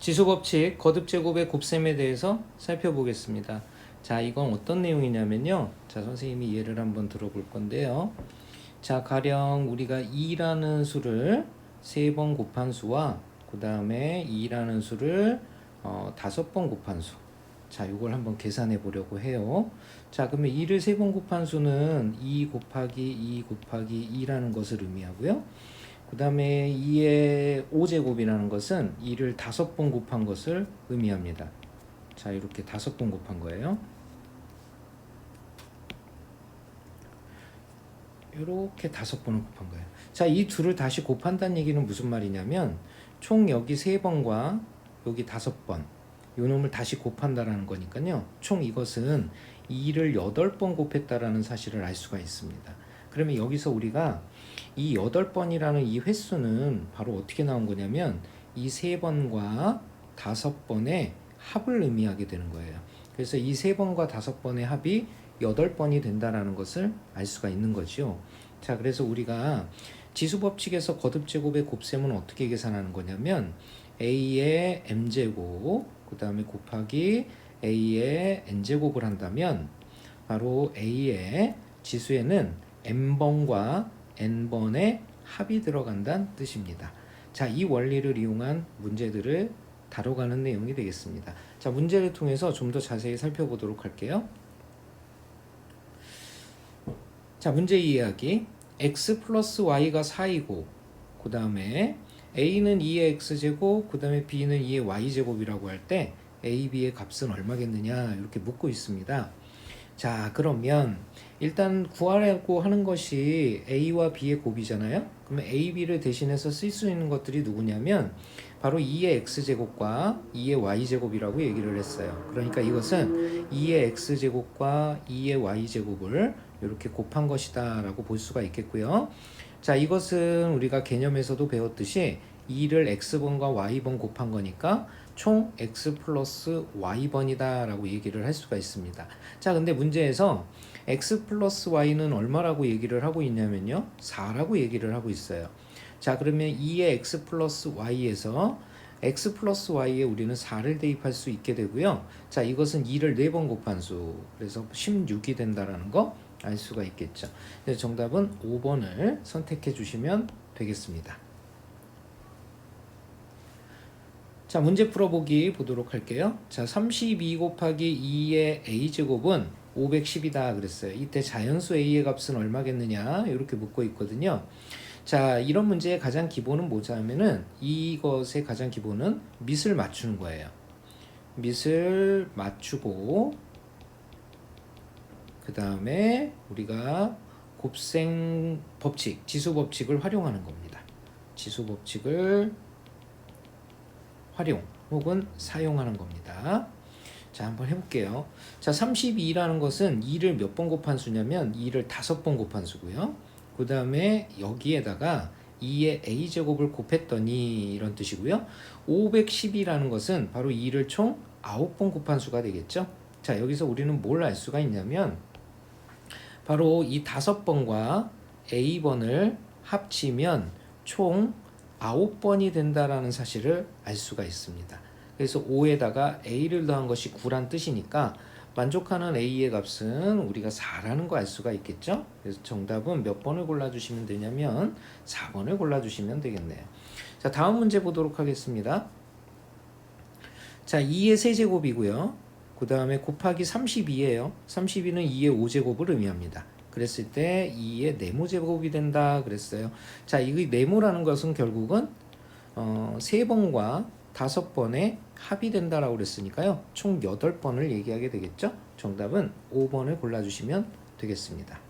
지수법칙 거듭제곱의 곱셈에 대해서 살펴보겠습니다. 자, 이건 어떤 내용이냐면요. 자, 선생님이 예를 한번 들어볼 건데요. 자, 가령 우리가 2라는 수를 세번 곱한 수와 그 다음에 2라는 수를 어, 다섯 번 곱한 수. 자, 이걸 한번 계산해 보려고 해요. 자, 그러면 2를 세번 곱한 수는 2 곱하기 2 곱하기 2라는 것을 의미하고요. 그 다음에 2의 5제곱이라는 것은 2를 다섯 번 곱한 것을 의미합니다. 자, 이렇게 다섯 번 곱한 거예요. 이렇게 다섯 번을 곱한 거예요. 자, 이 둘을 다시 곱한다는 얘기는 무슨 말이냐면 총 여기 세 번과 여기 다섯 번, 요 놈을 다시 곱한다라는 거니까요. 총 이것은 2를 여덟 번 곱했다라는 사실을 알 수가 있습니다. 그러면 여기서 우리가 이 여덟 번이라는 이 횟수는 바로 어떻게 나온 거냐면 이 세 번과 다섯 번의 합을 의미하게 되는 거예요. 그래서 이 세 번과 다섯 번의 합이 여덟 번이 된다라는 것을 알 수가 있는 거죠. 자, 그래서 우리가 지수 법칙에서 거듭 제곱의 곱셈은 어떻게 계산하는 거냐면 a의 m 제곱 그다음에 곱하기 a의 n 제곱을 한다면 바로 a의 지수에는 m 번과 n 번의 합이 들어간다는 뜻입니다. 자, 이 원리를 이용한 문제들을 다뤄가는 내용이 되겠습니다. 자, 문제를 통해서 좀 더 자세히 살펴보도록 할게요. 자, 문제 이해하기. x 플러스 y가 4이고, 그 다음에 a는 2의 x제곱, 그 다음에 b는 2의 y제곱이라고 할 때 a, b의 값은 얼마겠느냐 이렇게 묻고 있습니다. 자, 그러면 일단 구하려고 하는 것이 a와 b의 곱이잖아요. 그러면 a, b를 대신해서 쓸 수 있는 것들이 누구냐면 바로 2의 x제곱과 2의 y제곱이라고 얘기를 했어요. 그러니까 이것은 2의 x제곱과 2의 y제곱을 이렇게 곱한 것이다 라고 볼 수가 있겠고요. 자, 이것은 우리가 개념에서도 배웠듯이 2를 x번과 y번 곱한 거니까 총 x 플러스 y번이다 라고 얘기를 할 수가 있습니다. 자, 근데 문제에서 x 플러스 y는 얼마라고 얘기를 하고 있냐면요. 4라고 얘기를 하고 있어요. 자, 그러면 2의 x 플러스 y에서 x 플러스 y에 우리는 4를 대입할 수 있게 되고요. 자, 이것은 2를 4번 곱한 수. 그래서 16이 된다라는 거 알 수가 있겠죠. 그래서 정답은 5번을 선택해 주시면 되겠습니다. 자, 문제 풀어보기 보도록 할게요. 자, 32 곱하기 2의 a제곱은 510이다 그랬어요. 이때 자연수 a의 값은 얼마겠느냐 이렇게 묻고 있거든요. 자, 이런 문제의 가장 기본은 뭐냐면은 이것의 가장 기본은 밑을 맞추는 거예요. 밑을 맞추고 그 다음에 우리가 곱셈 법칙, 지수 법칙을 활용하는 겁니다. 지수 법칙을 활용 혹은 사용하는 겁니다. 자, 한번 해볼게요. 자, 32라는 것은 2를 몇 번 곱한 수냐면 2를 다섯 번 곱한 수고요. 그 다음에 여기에다가 2의 a제곱을 곱했더니 이런 뜻이고요. 510이라는 것은 바로 2를 총 9번 곱한 수가 되겠죠. 자, 여기서 우리는 뭘 알 수가 있냐면 바로 이 다섯 번과 a번을 합치면 총 9번이 된다라는 사실을 알 수가 있습니다. 그래서 5에다가 a를 더한 것이 9란 뜻이니까 만족하는 a의 값은 우리가 4라는 거 알 수가 있겠죠? 그래서 정답은 몇 번을 골라주시면 되냐면 4번을 골라주시면 되겠네요. 자, 다음 문제 보도록 하겠습니다. 자, 2의 세제곱이고요. 그 다음에 곱하기 32예요. 32는 2의 5제곱을 의미합니다. 그랬을 때 2의 네모제곱이 된다 그랬어요. 자, 이 네모라는 것은 결국은 어, 3번과 5번의 합이 된다라고 그랬으니까요. 총 8번을 얘기하게 되겠죠. 정답은 5번을 골라주시면 되겠습니다.